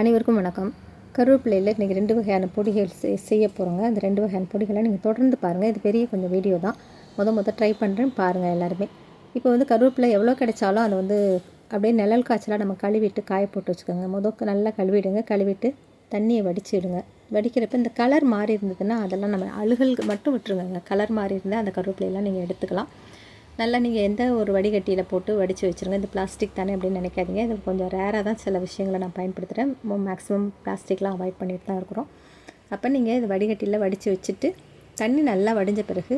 அனைவருக்கும் வணக்கம். கருவேப்பிலையில் இன்றைக்கி ரெண்டு வகையான பொடிகள் செய் செய்ய போகிறோங்க அந்த ரெண்டு வகையான பொடிகளை நீங்கள் தொடர்ந்து பாருங்கள் இது பெரிய கொஞ்சம் வீடியோ தான். முத முத ட்ரை பண்ணுறேன் பாருங்கள் எல்லாருமே. இப்போ வந்து கருவேப்பிலை எவ்வளோ கிடைச்சாலும் அதை வந்து அப்படியே நிழல் காய்ச்சலாக நம்ம கழுவிட்டு காய போட்டு வச்சுக்கோங்க. முதக்க நல்லா கழுவிடுங்க. கழுவிட்டு தண்ணியை வடிச்சிடுங்க. வடிக்கிறப்ப இந்த கலர் மாறி இருந்ததுன்னா அதெல்லாம் நம்ம அழுகல் மட்டும் விட்டுருங்க கலர் மாறி இருந்தால் அந்த கருவேப்பிலையெல்லாம் நீங்கள் எடுத்துக்கலாம். நல்லா நீங்கள் எந்த ஒரு வடிகட்டியில் போட்டு வடித்து வச்சுருங்க. இந்த பிளாஸ்டிக் தானே அப்படின்னு நினைக்காதீங்க. இது கொஞ்சம் ரேராக தான் சில விஷயங்களை நான் பயன்படுத்துகிறேன் மேக்ஸிமம் பிளாஸ்டிக்லாம் அவாய்ட் பண்ணிட்டு தான் இருக்கிறோம். அப்போ நீங்கள் இது வடிகட்டியில் வடித்து வச்சுட்டு தண்ணி நல்லா வடிஞ்ச பிறகு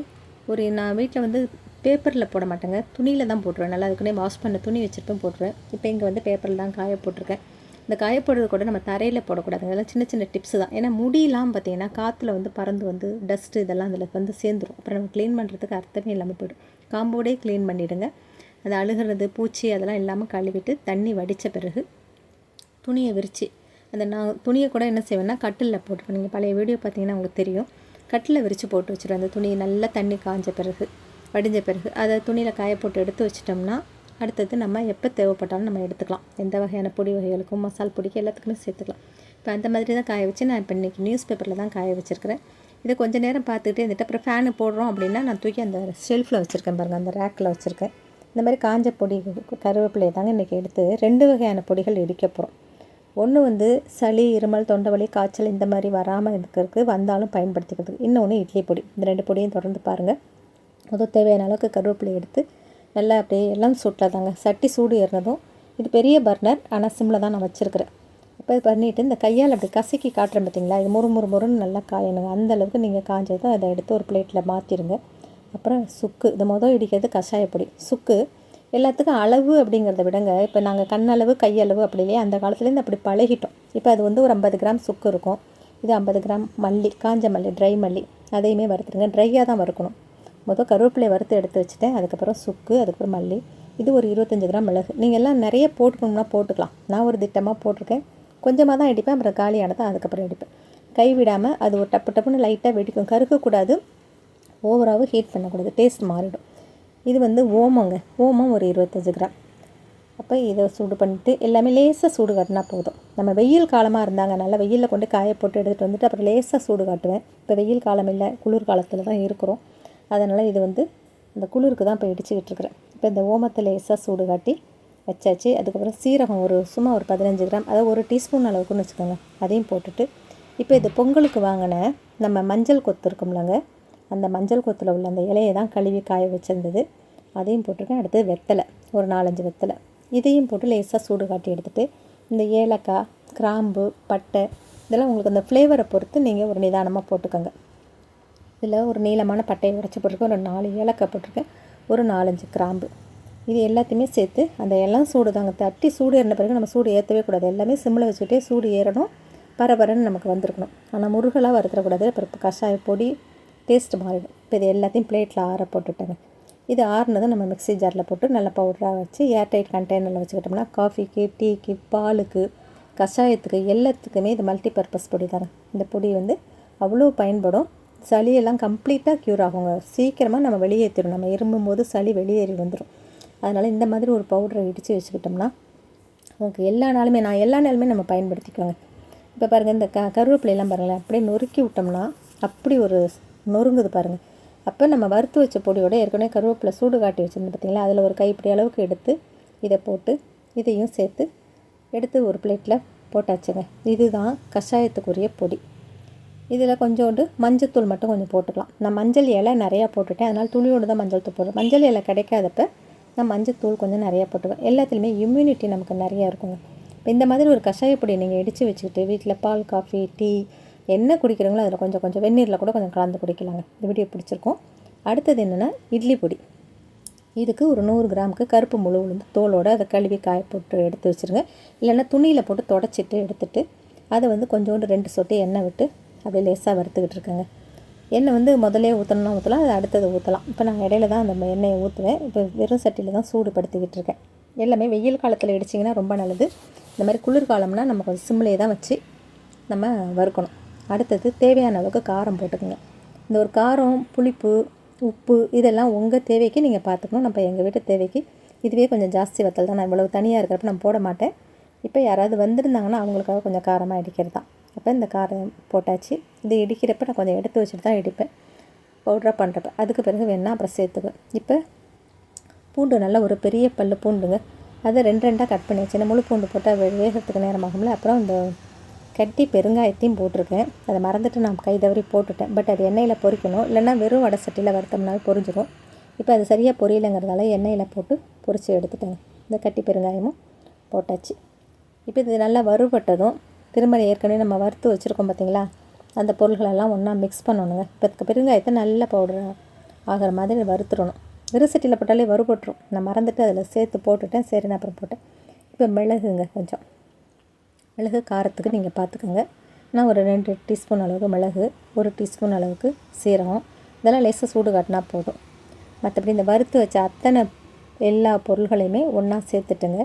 ஒரு நான் வீட்டில் வந்து பேப்பரில் போட மாட்டேங்க. துணியில் தான் போட்டுருவேன். நல்லா அதுக்குன்னே வாஷ் பண்ண துணி வச்சுருப்பேன் போட்டுருவேன். இப்போ இங்கே வந்து பேப்பரில் தான் காய போட்டிருக்கேன். இந்த காய போடுறது கூட நம்ம தரையில் போடக்கூடாது அதெல்லாம் சின்ன சின்ன டிப்ஸ் தான். ஏன்னா முடியெல்லாம் பார்த்தீங்கன்னா காற்றுல வந்து பறந்து வந்து டஸ்ட்டு இதெல்லாம் அதில் வந்து சேர்ந்துரும். அப்புறம் நம்ம க்ளீன் பண்ணுறதுக்கு அர்த்தமே இல்லாமல் போய்டும். காம்போடே க்ளீன் பண்ணிவிடுங்க அது அழுகிறது பூச்சி அதெல்லாம் இல்லாமல் கழுவிட்டு தண்ணி வடித்த பிறகு துணியை விரித்து அந்த நான் துணியை கூட என்ன செய்வேன்னா கட்டிலில் போட்டுருவேன் நீங்கள் பழைய வீடியோ பார்த்தீங்கன்னா உங்களுக்கு தெரியும். கட்டில் விரித்து போட்டு வச்சுருவேன். அந்த துணியை நல்லா தண்ணி காஞ்ச பிறகு வடிஞ்ச பிறகு அதை துணியில் காய போட்டு எடுத்து வச்சிட்டோம்னா அடுத்தது நம்ம எப்போ தேவைப்பட்டாலும் நம்ம எடுத்துக்கலாம். எந்த வகையான பொடி வகைகளுக்கும் மசால் பொடிக்கு எல்லாத்துக்குமே சேர்த்துக்கலாம். இப்போ அந்த மாதிரி தான் காய வச்சு நான் இப்போ இன்றைக்கி நியூஸ் பேப்பரில் தான் காய வச்சுருக்கிறேன். இதை கொஞ்சம் நேரம் பார்த்துக்கிட்டே இருந்துட்டு அப்புறம் ஃபேனு போடுறோம் அப்படின்னா நான் தூக்கி அந்த ஷெல்ஃபில் வச்சுருக்கேன் பாருங்கள் அந்த ரேக்கில் வச்சுருக்கேன். இந்த மாதிரி காஞ்ச பொடி கருவேப்பிலையை தாங்க இன்றைக்கி எடுத்து ரெண்டு வகையான பொடிகள் இடிக்க போகிறோம் ஒன்று வந்து சளி இருமல் தொண்டை வலி காய்ச்சல் இந்த மாதிரி வராமல் இருக்கிறதுக்கு வந்தாலும் பயன்படுத்திக்கிறதுக்கு. இன்னொன்று இட்லி பொடி. இந்த ரெண்டு பொடியும் தொடர்ந்து பாருங்கள் முதல் தேவையான அளவுக்கு கருவேப்பிலை எடுத்து நல்லா அப்படியே எல்லாம் சூட்டில் தாங்க. சட்டி சூடு ஏறினதும் இது பெரிய பர்னர் ஆனால் சிம்மில் தான் நான் வச்சுருக்கிறேன். இப்போ பண்ணிவிட்டு இந்த கையால் அப்படி கசக்கி காட்டுறேன் பார்த்தீங்களா? இது முறு முறு முறுன்னு நல்லா காயணுங்க அந்த அளவுக்கு நீங்கள் காய்ஞ்சதும் அதை எடுத்து ஒரு பிளேட்டில் மாற்றிடுங்க அப்புறம் சுக்கு. இது மொதல் இடிக்கிறது கஷாயப்பொடி சுக்கு எல்லாத்துக்கும் அளவு அப்படிங்கிறத விடங்க. இப்போ நாங்கள் கண்ணளவு கையளவு அப்படி இல்லையா? அந்த காலத்துலேருந்து அப்படி பழகிட்டோம். இப்போ அது வந்து ஒரு ஐம்பது கிராம் சுக்கு இருக்கும். இது ஐம்பது கிராம் மல்லி காஞ்ச மல்லி ட்ரை மல்லி. அதையுமே வறுத்துருங்க. ட்ரையாக தான் வறுக்கணும். மொதல் கருவேப்பிலை வறுத்து எடுத்து வச்சுட்டேன். அதுக்கப்புறம் சுக்கு அதுக்கப்புறம் மல்லி. இது ஒரு இருபத்தஞ்சி கிராம் மிளகு. நீங்கள் எல்லாம் நிறைய போட்டுக்கணும்னா போட்டுக்கலாம். நான் ஒரு திட்டமாக போட்டிருக்கேன். கொஞ்சமாக தான் அடிப்பேன் அப்புறம் காலியானதை அதுக்கப்புறம் அடிப்பேன் கை விடாமல் அது ஒரு டப்பு டப்புன்னு லைட்டாக வெடிக்கும். கருக்கக்கூடாது ஓவராகவும் ஹீட் பண்ணக்கூடாது. டேஸ்ட் மாறிடும். இது வந்து ஓமங்க. ஓமம் ஒரு இருபத்தஞ்சி கிராம். அப்போ இதை சூடு பண்ணிட்டு எல்லாமே லேசாக சூடு காட்டினா போதும். நம்ம வெயில் காலமாக இருந்தாங்க நல்லா வெயிலில் கொண்டு காய போட்டு எடுத்துகிட்டு வந்துட்டு அப்புறம் லேசாக சூடு காட்டுவேன். இப்போ வெயில் காலம் இல்லை குளிர் காலத்தில் தான் இருக்கிறோம். அதனால் இது வந்து இந்த குளிருக்கு தான் இப்போ இடிச்சுக்கிட்டு இருக்கிறேன். இப்போ இந்த ஓமத்தை லேசாக சூடு காட்டி வச்சாச்சு. அதுக்கப்புறம் சீரகம் ஒரு சும்மா ஒரு பதினஞ்சு கிராம் அதாவது ஒரு டீஸ்பூன் அளவுக்குன்னு வச்சுக்கோங்க. அதையும் போட்டுட்டு இப்போ இது பொங்கலுக்கு வாங்கின நம்ம மஞ்சள் கொத்து இருக்கும்லங்க அந்த மஞ்சள் கொத்தில் உள்ள அந்த இலையை தான் கழுவி காய வச்சுருந்தது. அதையும் போட்டிருக்கேன். அடுத்து வெத்தலை ஒரு நாலஞ்சு வெத்தலை. இதையும் போட்டு லேசாக சூடு காட்டி எடுத்துகிட்டு இந்த ஏலக்காய் கிராம்பு பட்டை இதெல்லாம் உங்களுக்கு அந்த ஃப்ளேவரை பொறுத்து நீங்கள் ஒரு நிதானமாக போட்டுக்கோங்க. இதில் ஒரு நீளமான பட்டையை உடச்சி போட்டிருக்கேன். ஒரு நாலு ஏலக்காய் போட்டிருக்கேன். ஒரு நாலஞ்சு கிராம்பு. இது எல்லாத்தையுமே சேர்த்து அந்த எல்லாம் சூடு தாங்க. தட்டி சூடு ஏறின பிறகு நம்ம சூடு ஏற்றவே கூடாது. எல்லாமே சிம்மில் வச்சுக்கிட்டே சூடு ஏறணும். பரபரன்னு நமக்கு வந்திருக்கணும். ஆனால் முருகலாக வறுத்துடக்கூடாது அப்புறம் கஷாய பொடி டேஸ்ட் மாறிடும். இப்போ இது எல்லாத்தையும் பிளேட்டில் ஆற போட்டுட்டேங்க. இது ஆறுனதை நம்ம மிக்ஸி ஜாரில் போட்டு நல்லா பவுடராக வச்சு ஏர்டைட் கண்டெய்னரில் வச்சுக்கிட்டோம்னா காஃபிக்கு டீக்கு பாலுக்கு கஷாயத்துக்கு எல்லாத்துக்குமே இது மல்டி பர்பஸ் பொடி தானே இந்த பொடி வந்து அவ்வளோ பயன்படும். சளியெல்லாம் கம்ப்ளீட்டாக க்யூர் ஆகுங்க. சீக்கிரமாக நம்ம வெளியேற்றிடும் நம்ம இரும்பும் போது சளி வெளியேறி வந்துடும் அதனால் இந்த மாதிரி ஒரு பவுடரை இடித்து வச்சுக்கிட்டோம்னா உங்களுக்கு எல்லா நாளுமே நான் எல்லா நாளுமே நம்ம பயன்படுத்திக்கோங்க இப்போ பாருங்கள் இந்த க கருவேப்பிலையெல்லாம் பாருங்களேன் அப்படியே நொறுக்கி விட்டோம்னா அப்படி ஒரு நொறுங்குது பாருங்கள் அப்போ நம்ம வறுத்து வச்ச பொடியோட ஏற்கனவே கருவேப்பிலை சூடு காட்டி வச்சுருந்து பார்த்தீங்களா அதில் ஒரு கைப்பிடி அளவுக்கு எடுத்து இதை போட்டு இதையும் சேர்த்து எடுத்து ஒரு பிளேட்டில் போட்டாச்சுங்க. இதுதான் கஷாயத்துக்குரிய பொடி. இதில் கொஞ்சோண்டு மஞ்சத்தூள் மட்டும் கொஞ்சம் போட்டுக்கலாம். நான் மஞ்சள் இலை நிறையா போட்டுட்டேன். அதனால் துளியோடு தான் மஞ்சள் தூள் போடுறேன். மஞ்சள் இலை கிடைக்காதப்ப நான் மஞ்சத்தூள் கொஞ்சம் நிறையா போட்டுக்குவேன் எல்லாத்துலேயுமே இம்யூனிட்டி நமக்கு நிறையா இருக்குங்க. இப்போ இந்த மாதிரி ஒரு கஷாயப்பொடி நீங்கள் இடித்து வச்சுக்கிட்டு வீட்டில் பால் காஃபி டீ என்ன குடிக்கிறீங்களோ அதில் கொஞ்சம் கொஞ்சம் வெந்நீரில் கூட கொஞ்சம் கலந்து குடிக்கலாங்க. இந்த வீடியோ பிடிச்சிருக்கோம். அடுத்தது என்னென்னா இட்லி பொடி. இதுக்கு ஒரு நூறு கிராமுக்கு கருப்பு முழு உளுந்து தோலோடு அதை கழுவி காய போட்டு எடுத்து வச்சுருங்க. இல்லைன்னா துணியில் போட்டு தொடச்சிட்டு எடுத்துகிட்டு அதை வந்து கொஞ்சோண்டு ரெண்டு சொட்டு எண்ணெய் விட்டு அப்படியே லேசாக வறுத்துக்கிட்டு இருக்கேங்க. எண்ணெய் வந்து முதலே ஊற்றணும்னா ஊற்றலாம் அது அடுத்தது ஊற்றலாம் இப்போ நான் இடையில தான் அந்த எண்ணெயை ஊற்றுவேன் இப்போ வெறும் சட்டியில் தான் சூடுபடுத்திக்கிட்டு இருக்கேன் எல்லாமே வெயில் காலத்தில் இடிச்சிங்கன்னா ரொம்ப நல்லது. இந்த மாதிரி குளிர்காலம்னா நம்ம கொஞ்சம் சிம்லேயே தான் வச்சு நம்ம வறுக்கணும். அடுத்தது தேவையான அளவுக்கு காரம் போட்டுக்கோங்க. இந்த ஒரு காரம் புளிப்பு உப்பு இதெல்லாம் உங்கள் தேவைக்கு நீங்கள் பார்த்துக்கணும் நம்ம எங்கள் வீட்டு தேவைக்கு இதுவே கொஞ்சம் ஜாஸ்தி வத்தல் தான். நான் இவ்வளவு தனியாக இருக்கிறப்ப நான் போட மாட்டேன். இப்போ யாராவது வந்திருந்தாங்கன்னா அவங்களுக்காக கொஞ்சம் காரமாக அடிக்கிறது தான் அப்போ இந்த காரம் போட்டாச்சு. இது இடிக்கிறப்ப நான் கொஞ்சம் எடுத்து வச்சுட்டு தான் இடிப்பேன். பவுட்ராக பண்ணுறப்ப அதுக்கு பிறகு வேணால் அப்புறம் சேர்த்துக்குவேன். இப்போ பூண்டு நல்லா ஒரு பெரிய பல் பூண்டுங்க. அதை ரெண்டு ரெண்டாக கட் பண்ணி வச்சு முழு பூண்டு போட்டால் வேகிறதுக்கு நேரமாகும்ல. அப்புறம் இந்த கட்டி பெருங்காயத்தையும் போட்டிருக்கேன். அதை மறந்துட்டு நான் கை தவறி போட்டுட்டேன். பட் அது எண்ணெயில் பொறிக்கணும் இல்லைன்னா வெறும் வடை சட்டியில் வறுத்தோம்னாவே பொரிஞ்சிடும் இப்போ அது சரியாக பொரியலைங்கிறதால எண்ணெயில் போட்டு பொரித்து எடுத்துட்டேங்க. இந்த கட்டி பெருங்காயமும் போட்டாச்சு. இப்போ இது நல்லா வறுபட்டதும் திரும்ப ஏற்கனவே நம்ம வறுத்து வச்சுருக்கோம் பார்த்தீங்களா அந்த பொருள்களெல்லாம் ஒன்றா மிக்ஸ் பண்ணணுங்க. இப்போ பெருங்காயத்தை நல்ல பவுடர் ஆகிற மாதிரி வறுத்துடணும். வெறும் சட்டியில் போட்டாலே வறுபட்டுரும். நான் மறந்துட்டு அதில் சேர்த்து போட்டுட்டேன். சரி நான் அப்புறம் போட்டேன். இப்போ மிளகுங்க கொஞ்சம். மிளகு காரத்துக்கு நீங்கள் பார்த்துக்கோங்க நான் ஒரு ரெண்டு டீஸ்பூன் அளவுக்கு மிளகு ஒரு டீஸ்பூன் அளவுக்கு சீரகம். இதெல்லாம் லேசாக சூடு காட்டினா போதும். மற்றபடி இந்த வறுத்து வச்ச அத்தனை எல்லா பொருள்களையுமே ஒன்றா சேர்த்துட்டுங்க.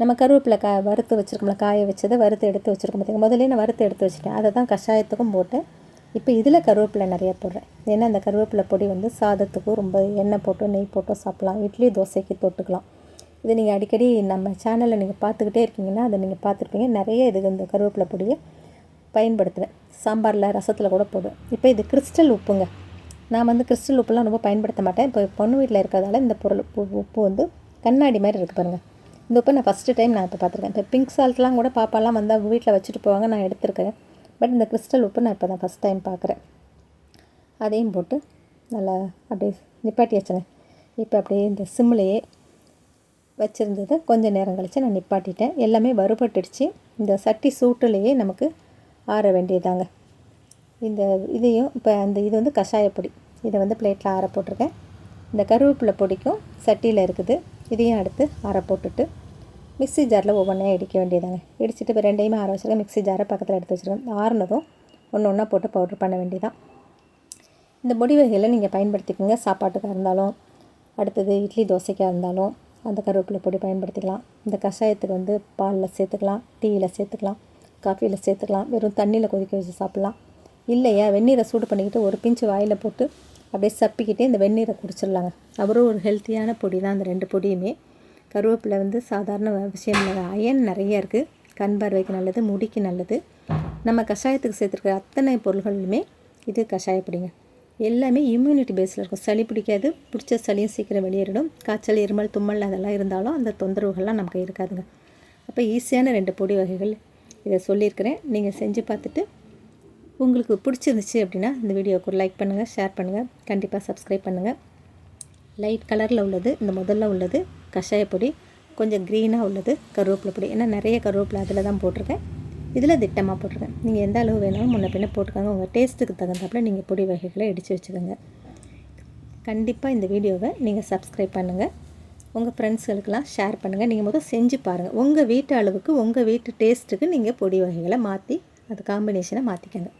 நம்ம கருவேப்பிலை கா வறுத்து வச்சுருக்கோம்ல காய வச்சதை வறுத்து எடுத்து வச்சுருக்கோம் பார்த்திங்க முதல்ல நான் வறுத்து எடுத்து வச்சுட்டேன். அதை தான் கஷாயத்துக்கும் போட்டேன். இப்போ இதில் கருவேப்பிலை நிறைய போடுறேன். ஏன்னா அந்த கருவேப்பிலை பொடி வந்து சாதத்துக்கும் ரொம்ப எண்ணெய் போட்டோ நெய் போட்டோ சாப்பிட்லாம். இட்லி தோசைக்கு தொட்டுக்கலாம். இது நீங்கள் அடிக்கடி நம்ம சேனலில் நீங்கள் பார்த்துக்கிட்டே இருக்கீங்கன்னா அதை நீங்கள் பார்த்துருப்பீங்க. நிறைய இது இந்த கருவேப்பிலை பொடியை பயன்படுத்துவேன். சாம்பாரில் ரசத்தில் கூட போடுவேன். இப்போ இது கிறிஸ்டல் உப்புங்க. நான் வந்து கிறிஸ்டல் உப்புலாம் ரொம்ப பயன்படுத்த மாட்டேன். இப்போ பொண்ணு வீட்டில் இருக்கிறதால இந்த பொருள் உப்பு உப்பு வந்து கண்ணாடி மாதிரி இருக்குது பாருங்கள் இந்த உப்பு நான் ஃபஸ்ட்டு டைம் நான் இப்போ பார்த்துருக்கேன். இப்போ பிங்க் சால்ட்லாம் கூட பாப்பாலாம் வந்தால் வீட்டில் வச்சுட்டு போவாங்க நான் எடுத்துருக்கேன். பட் இந்த கிறிஸ்டல் உப்பு நான் இப்போ தான் ஃபஸ்ட் டைம் பார்க்குறேன். அதையும் போட்டு நல்லா அப்படியே நிப்பாட்டி வச்சேன் இப்போ அப்படியே இந்த சிம்லேயே வச்சுருந்ததை கொஞ்சம் நேரம் கழித்து நான் நிப்பாட்டிட்டேன். எல்லாமே வறுபட்டுடுச்சு. இந்த சட்டி சூட்டுலேயே நமக்கு ஆற வேண்டியதாங்க இந்த இதையும் இப்போ அந்த இது வந்து கஷாயப்பொடி. இதை வந்து பிளேட்டில் ஆற போட்டிருக்கேன். இந்த கருவேப்பிலை பொடிக்கும் சட்டியில் இருக்குது. இதையும் அடுத்து ஆற போட்டுட்டு மிக்ஸி ஜாரில் ஒவ்வொன்றையும் இடிக்க வேண்டியதாங்க இடிச்சிட்டு இப்போ ரெண்டையுமே ஆற வச்சுருக்கேன் மிக்ஸி ஜாரை பக்கத்தில் எடுத்து வச்சுருக்கேன் ஆறுனதும் ஒன்று ஒன்றா போட்டு பவுட்ரு பண்ண வேண்டியதான் இந்த பொடி வகைகளை நீங்கள் பயன்படுத்திக்கோங்க. சாப்பாட்டுக்காக இருந்தாலும் அடுத்தது இட்லி தோசைக்காக இருந்தாலும் அந்த கருவேப்பிலை பொடி பயன்படுத்திக்கலாம். இந்த கஷாயத்துக்கு வந்து பாலில் சேர்த்துக்கலாம். டீயில் சேர்த்துக்கலாம். காஃபியில் சேர்த்துக்கலாம். வெறும் தண்ணியில் கொதிக்க வச்சு சாப்பிட்லாம். இல்லையா? வெந்நீரை சூடு பண்ணிக்கிட்டு ஒரு பிஞ்சு வாயில் போட்டு அப்படியே சப்பிக்கிட்டே இந்த வெந்நீரை குடிச்சிடலாங்க. அவரும் ஒரு ஹெல்த்தியான பொடி தான் அந்த ரெண்டு பொடியுமே. கருவேப்பிலை வந்து சாதாரண விஷயம் இல்லை. அயன் நிறைய இருக்குது கண் பார்வைக்கு நல்லது முடிக்கு நல்லது. நம்ம கஷாயத்துக்கு சேர்த்துருக்கிற அத்தனை பொருள்களுமே இது கஷாயப்பொடிங்க எல்லாமே இம்யூனிட்டி பேஸில் இருக்கும். சளி பிடிக்காது. பிடிச்ச சளியும் சீக்கிரம் வெளியேறிடும். காய்ச்சல் இருமல் தும்மல் அதெல்லாம் இருந்தாலும் அந்த தொந்தரவுகள்லாம் நமக்கு இருக்காதுங்க. அப்போ ஈஸியான ரெண்டு பொடி வகைகள் இதை சொல்லியிருக்கிறேன். நீங்கள் செஞ்சு பார்த்துட்டு உங்களுக்கு பிடிச்சிருந்துச்சு அப்படின்னா இந்த வீடியோவுக்கு ஒரு லைக் பண்ணுங்கள் ஷேர் பண்ணுங்கள் கண்டிப்பாக சப்ஸ்கிரைப் பண்ணுங்கள் லைட் கலரில் உள்ளது. இந்த முதல்ல உள்ளது. கஷாயப்பொடி கொஞ்சம் க்ரீனாக உள்ளது கருவேப்பிலை பொடி. ஏன்னா நிறைய கருவேப்பிலை அதில் தான் போட்டிருக்கேன். இதில் திட்டமாக போட்டிருக்கேன். நீங்கள் எந்த அளவு வேணாலும் முன்ன பின்ன போட்டுக்கோங்க. உங்கள் டேஸ்ட்டுக்கு தகுந்தாப்பில் நீங்கள் பொடி வகைகளை இடித்து வச்சுக்கோங்க. கண்டிப்பாக இந்த வீடியோவை நீங்கள் சப்ஸ்கிரைப் பண்ணுங்கள் உங்கள் ஃப்ரெண்ட்ஸ்களுக்கெல்லாம் ஷேர் பண்ணுங்கள் நீங்கள் முதல் செஞ்சு பாருங்கள் உங்கள் வீட்டு அளவுக்கு உங்கள் வீட்டு டேஸ்ட்டுக்கு நீங்கள் பொடி வகைகளை மாற்றி அது காம்பினேஷனை மாற்றிக்கங்க